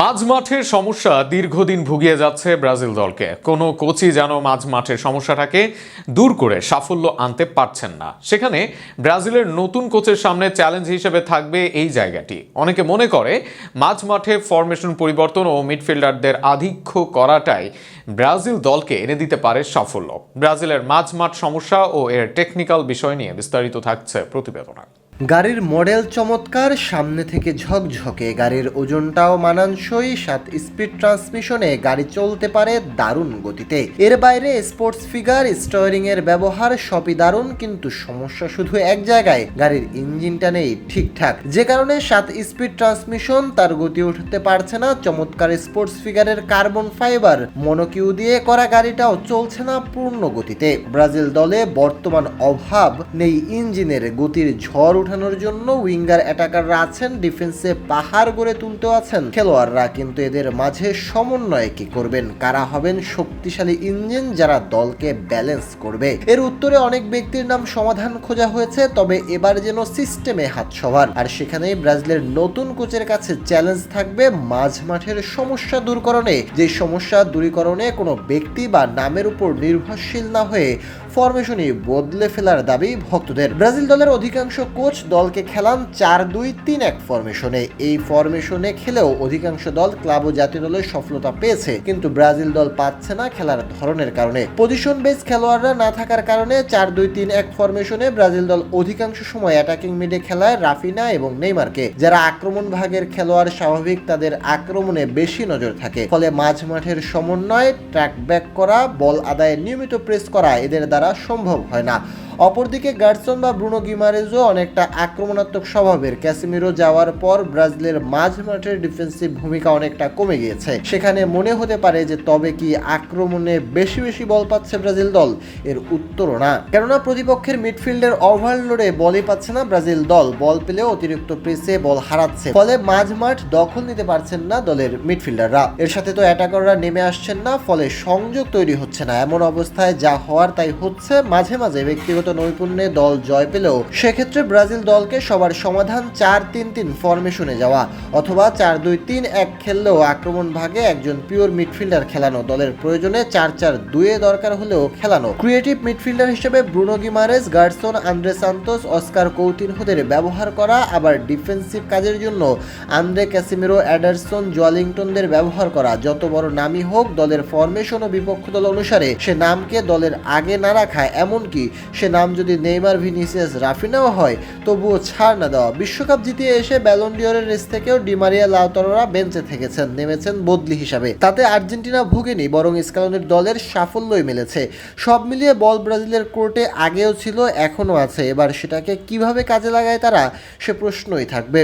মাঝ মাঠের সমস্যা দীর্ঘদিন ভুগিয়ে যাচ্ছে ব্রাজিল দলকে। কোনো কোচই যেন মাঝ মাঠের সমস্যাটাকে দূর করে সাফল্য আনতে পারছেন না। সেখানে ব্রাজিলের নতুন কোচের সামনে চ্যালেঞ্জ হিসেবে থাকবে এই জায়গাটি। অনেকে মনে করে মাঝ মাঠে ফরমেশন পরিবর্তন ও মিডফিল্ডারদের আধিক্য করাটাই ব্রাজিল দলকে এনে দিতে পারে সাফল্য। ব্রাজিলের মাঝ মাঠ সমস্যা ও এর টেকনিক্যাল বিষয় নিয়ে বিস্তারিত থাকছে প্রতিবেদনা। গাড়ির মডেল চমৎকার, সামনে থেকে ঝকঝকে। গাড়ির ওজনটাও মানানসই, সাত স্পিড ট্রান্সমিশনে গাড়ি চলতে পারে দারুণ গতিতে। এর বাইরে স্পোর্টস ফিগার স্টিয়ারিং এর ব্যবহার সবই দারুণ, কিন্তু সমস্যা শুধু এক জায়গায়, গাড়ির ইঞ্জিনটা নেই ঠিকঠাক। যে কারণে সাত স্পিড ট্রান্সমিশন তার গতি উঠতে পারছে না, চমৎকার স্পোর্টস ফিগারের কার্বন ফাইবার মনোকিউ দিয়ে করা গাড়িটাও চলছে না পূর্ণ গতিতে। ব্রাজিল দলে বর্তমান অভাব নেই ইঞ্জিনের গতির ঝড় উঠানোর জন্য উইঙ্গার অ্যাটাকাররা আছেন, ডিফেন্সে পাহাড় গড়ে তুলতেও আছেন খেলোয়াড়রা, কিন্তু এদের মাঝে সমন্বয়ে কি করবেন? কারা হবেন শক্তিশালী ইঞ্জিন যারা দলকে ব্যালেন্স করবে? এর উত্তরে অনেক ব্যক্তির নাম সমাধান খোঁজা হয়েছে, তবে এবার যেন সিস্টেমে হাত সবার। আর সেখানেই ব্রাজিলের নতুন কোচের কাছে চ্যালেঞ্জ থাকবে মাঝ মাঠের সমস্যা দূরকরণে। যে সমস্যা দূরীকরণে কোনো ব্যক্তি বা নামের উপর নির্ভরশীল না হয়ে ফরমেশনই বদলে ফেলার দাবি ভক্তদের। ব্রাজিল দলের অধিকাংশ কোচ দলকে খেলান চার দুই তিন এক ফরমেশনে এই ফরমেশনে খেলেও অধিকাংশ দল ক্লাব ও জাতীয় দলের সফলতা পেয়েছে, কিন্তু ব্রাজিল দল পাচ্ছে না খেলার ধরনের কারণে। পজিশন বেস খেলোয়াড়রা না থাকার কারণে চার দুই তিন এক ফরমেশনে ব্রাজিল দল অধিকাংশ সময় অ্যাটাকিং মিডে খেলায় রাফিনা এবং নেইমারকে। যারা আক্রমণ ভাগের খেলোয়াড় স্বাভাবিক, তাদের আক্রমণে বেশি নজর থাকে। ফলে মাঝ মাঠের সমন্বয় ট্র্যাক ব্যাক করা, বল আদায়ে নিয়মিত প্রেস করা, এদের দ্বারা সম্ভব হয় না। অপরদিকে গার্সন বা ব্রুনো গিমারেজও অনেকটা আক্রমণাত্মক স্বভাবের। ক্যাসিমিরো যাওয়ার পর ব্রাজিলের মাঝ মাঠের ডিফেন্সিভ ভূমিকা অনেকটা কমে গিয়েছে। সেখানে মনে হতে পারে যে তবে কি আক্রমণে বেশি বেশি বল পাচ্ছে ব্রাজিল দল? এর উত্তরও না। কেননা প্রতিপক্ষের মিডফিল্ডের ওভারলোডে বলই পাচ্ছে না ব্রাজিল দল। বল পেলেও অতিরিক্ত প্রেসে বল হারাচ্ছে। ফলে মাঝ মাঠ দখল নিতে পারছেন না দলের মিডফিল্ডাররা। এর সাথে তো অ্যাটাকাররা নেমে আসছেন না, ফলে সংযোগ তৈরি হচ্ছে না। এমন অবস্থায় যা হওয়ার তাই হচ্ছে মাঝে মাঝে ব্যক্তিগত নৈপুণ্যে দল জয় পেলেও সেক্ষেত্রে ব্রাজিল দলকে সবার সমাধান চার তিন তিন ফরমেশনে যাওয়া অথবা চার দুই তিন এক খেললেও আক্রমণ ভাগে একজন পিওর মিডফিল্ডার খেলানো দলের প্রয়োজনে চার চার দুয়ে দরকার হলেও খেলানো। ক্রিয়েটিভ মিডফিল্ডার হিসেবে Bruno Guimaraes Gerson, Andre Santos, Oscar কৌতিনহোদের ব্যবহার করা, আবার ডিফেন্সিভ কাজের জন্য আন্দ্রে ক্যাসিমিরো, অ্যাডারসন, জোয়ালিংটনদের ব্যবহার করা। যত বড় নামই হোক, দলের ফরমেশন ও বিপক্ষ দল অনুসারে সে নামকে দলের আগে না রাখা এমনকি সে নাম যদি নেইমার ভিনিসিয়াস রাফিনাও হয়, তবুও ছাড় না দেওয়া। বিশ্বকাপ জিতিয়ে এসে ব্যালন্ডিয়রের রেস থেকেও ডিমারিয়া লাউতররা বেঞ্চে থেকেছেন, নেমেছেন বদলি হিসাবে। তাতে আর্জেন্টিনা ভুগেনি, বরং স্কালনের দলের সাফল্যই মিলেছে। সব মিলিয়ে বল ব্রাজিলের কোর্টে আগেও ছিল, এখনও আছে। এবার সেটাকে কীভাবে কাজে লাগায় তারা, সে প্রশ্নই থাকবে।